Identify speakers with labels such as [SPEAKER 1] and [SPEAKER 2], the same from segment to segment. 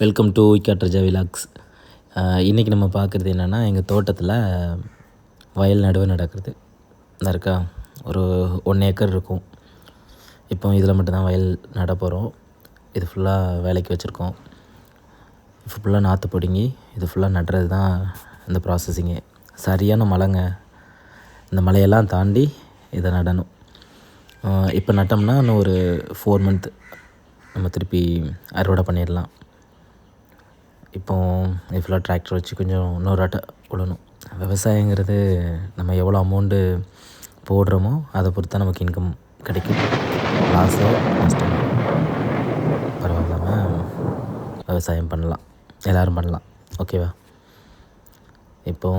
[SPEAKER 1] Welcome to இக்காட்ரஜா vlogs இன்றைக்கி நம்ம பார்க்குறது என்னென்னா எங்கள் தோட்டத்தில் வயல் நடுவு நடக்கிறது. இருக்கா ஒரு ஒன் ஏக்கர் இருக்கும். இப்போ இதில் மட்டும்தான் வயல் நட போகிறோம் இது ஃபுல்லாக வேலைக்கு வச்சுருக்கோம். இப்போ ஃபுல்லாக நாற்று பிடுங்கி இது ஃபுல்லாக நடுறது தான் இந்த ப்ராசஸிங்கு சரியான மழைங்க. இந்த மலையெல்லாம் தாண்டி இதை நடணும். இப்போ நட்டோம்னா இன்னும் ஒரு ஃபோர் மந்த் நம்ம திருப்பி அறுவடை பண்ணிடலாம். இப்போ இது ஃபுல்லாக டிராக்டர் வச்சு கொஞ்சம் இன்னொரு ஆட்டை விடணும் விவசாயங்கிறது நம்ம எவ்வளோ அமௌண்ட்டு போடுறோமோ அதை பொறுத்து தான் நமக்கு இன்கம் கிடைக்கும். லாஸோ நஷ்டமோ. பரவாயில்லாமல் விவசாயம் பண்ணலாம். எல்லோரும் பண்ணலாம். ஓகேவா இப்போ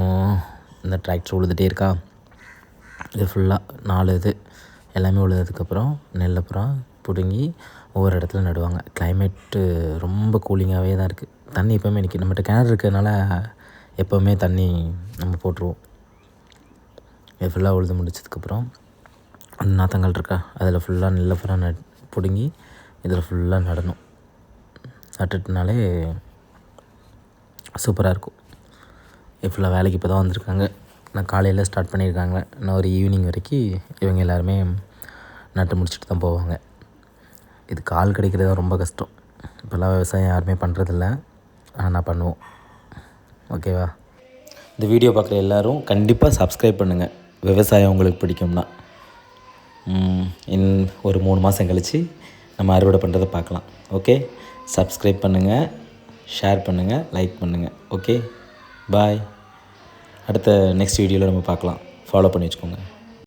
[SPEAKER 1] இந்த டிராக்டர் உழுதுகிட்டே இருக்கா? இது ஃபுல்லாக நாலு இது எல்லாமே உழுததுக்கப்புறம் நெல் அப்புறம் பிடுங்கி ஒவ்வொரு இடத்துல நடுவாங்க. கிளைமேட்டு ரொம்ப கூலிங்காகவே தான் இருக்குது தண்ணி எப்போவுமே நிற்கும் நம்மகிட்ட கிணறு இருக்கிறதுனால எப்போவுமே தண்ணி நம்ம போட்டுருவோம். இது ஃபுல்லாக உழுது முடிச்சதுக்கப்புறம் அந்த நாத்தங்கள் இருக்கா? அதில் ஃபுல்லாக நெல்லை ஃபுல்லாக நட் பிடுங்கி இதில் ஃபுல்லாக நடணும். நட்டுட்டுனாலே சூப்பராக இருக்கும். ஃபுல்லாக வேலைக்கு இப்போ தான் வந்திருக்காங்க. நான் காலையில் ஸ்டார்ட் பண்ணியிருக்காங்க. இன்னும் ஒரு ஈவினிங் வரைக்கும் இவங்க எல்லாருமே நட்டு முடிச்சுட்டு தான் போவாங்க. இது கால் கிடைக்கிறது தான் ரொம்ப கஷ்டம். இப்போல்லாம் விவசாயம் யாருமே பண்ணுறதில்ல ஆனால் பண்ணுவோம். ஓகேவா? இந்த வீடியோ பார்க்குற எல்லோரும் கண்டிப்பாக சப்ஸ்கிரைப் பண்ணுங்கள் விவசாயம் உங்களுக்கு பிடிக்கும்னா. இன் ஒரு மூணு மாதம் கழித்து நம்ம அறுவடை பண்ணுறதை பார்க்கலாம். ஓகே? சப்ஸ்கிரைப் பண்ணுங்கள் ஷேர் பண்ணுங்கள் லைக் பண்ணுங்கள் ஓகே? பாய் அடுத்த நெக்ஸ்ட் வீடியோவில் நம்ம பார்க்கலாம். ஃபாலோ பண்ணி வச்சுக்கோங்க.